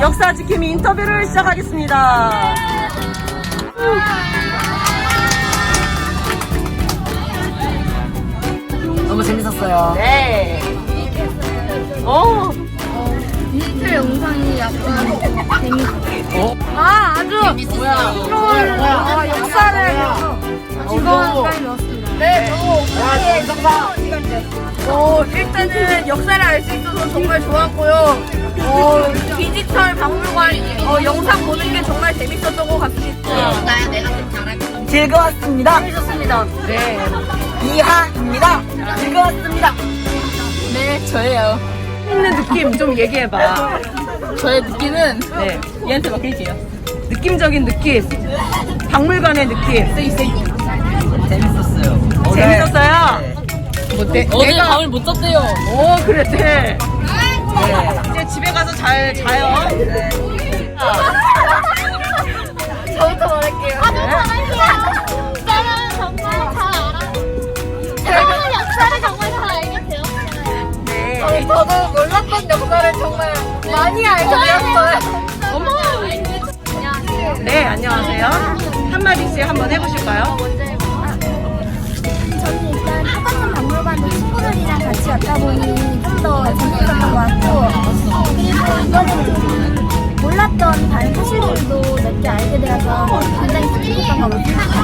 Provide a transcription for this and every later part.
역사 지킴이 인터뷰를 시작하겠습니다. 너무 재밌었어요. 네. 어, 디지털 영상이 약간 재밌어요. 아, 아주 새로운 어, 역사를 즐거운 시간이 되었습니다. 네, 어, 일단은 역사를 알 수 있어서 정말 좋았고요. 어, 디지털 박물관 어, 영상 보는 게 정말 재밌었던 것 같습니다. 즐거웠습니다. 재밌었습니다. 네. 이하입니다. 즐거웠습니다. 네, 저예요. 있는 느낌 좀 얘기해봐. 저의 느낌은 네. 얘한테 맡길게요. 느낌적인 느낌. 박물관의 느낌. 재밌었어요. 재밌었어요? 네. 뭐, 내, 어제 내가. 잠을 못 잤대요. 오, 그랬대. 네. 이제 집에 가서 잘 자요. 네. 저부터 말할게요. 나는 정말 잘 알아. 새로운 역사를 정말 잘 알게 되었어요. 네. 어, 저도 몰랐던 역사를 정말 많이 알게 되었어요. 어머! 안녕하세요. 네, 안녕하세요. 한마디씩 한번 해보실까요?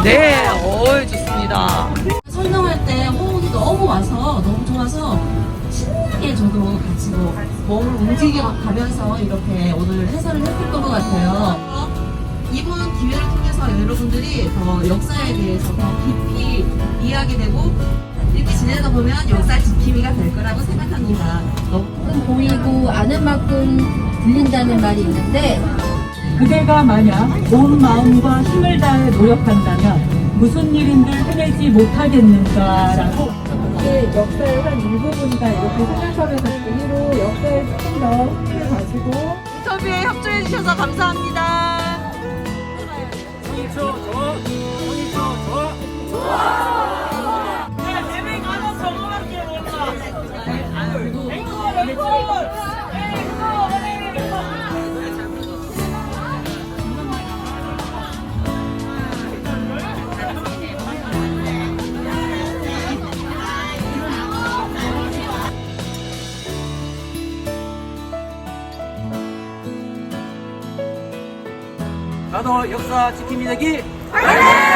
네, 어이, 좋습니다. 설명할 때 호흡이 너무 와서 너무 좋아서 신나게 저도 같이 뭐 몸을 움직여 가면서 이렇게 오늘 해설을 했었던 것 같아요. 이번 기회를 통해서 여러분들이 더 역사에 대해서 더 깊이 이해하게 되고 이렇게 지내다 보면 역사 지킴이가 될 거라고 생각합니다. 너무 보이고 아는 만큼 들린다는 말이 있는데 그대가 만약 온 마음과 힘을 다해 노력한다면 무슨 일인들 해내지 못하겠는가라고 이게 역사의 한 일부분이다 이렇게 생각하면서 이로 역사에 조금 더 힘을 가지고 인터뷰에 협조해 주셔서 감사합니다. 나도 역사 지킴이 되기. 화이팅!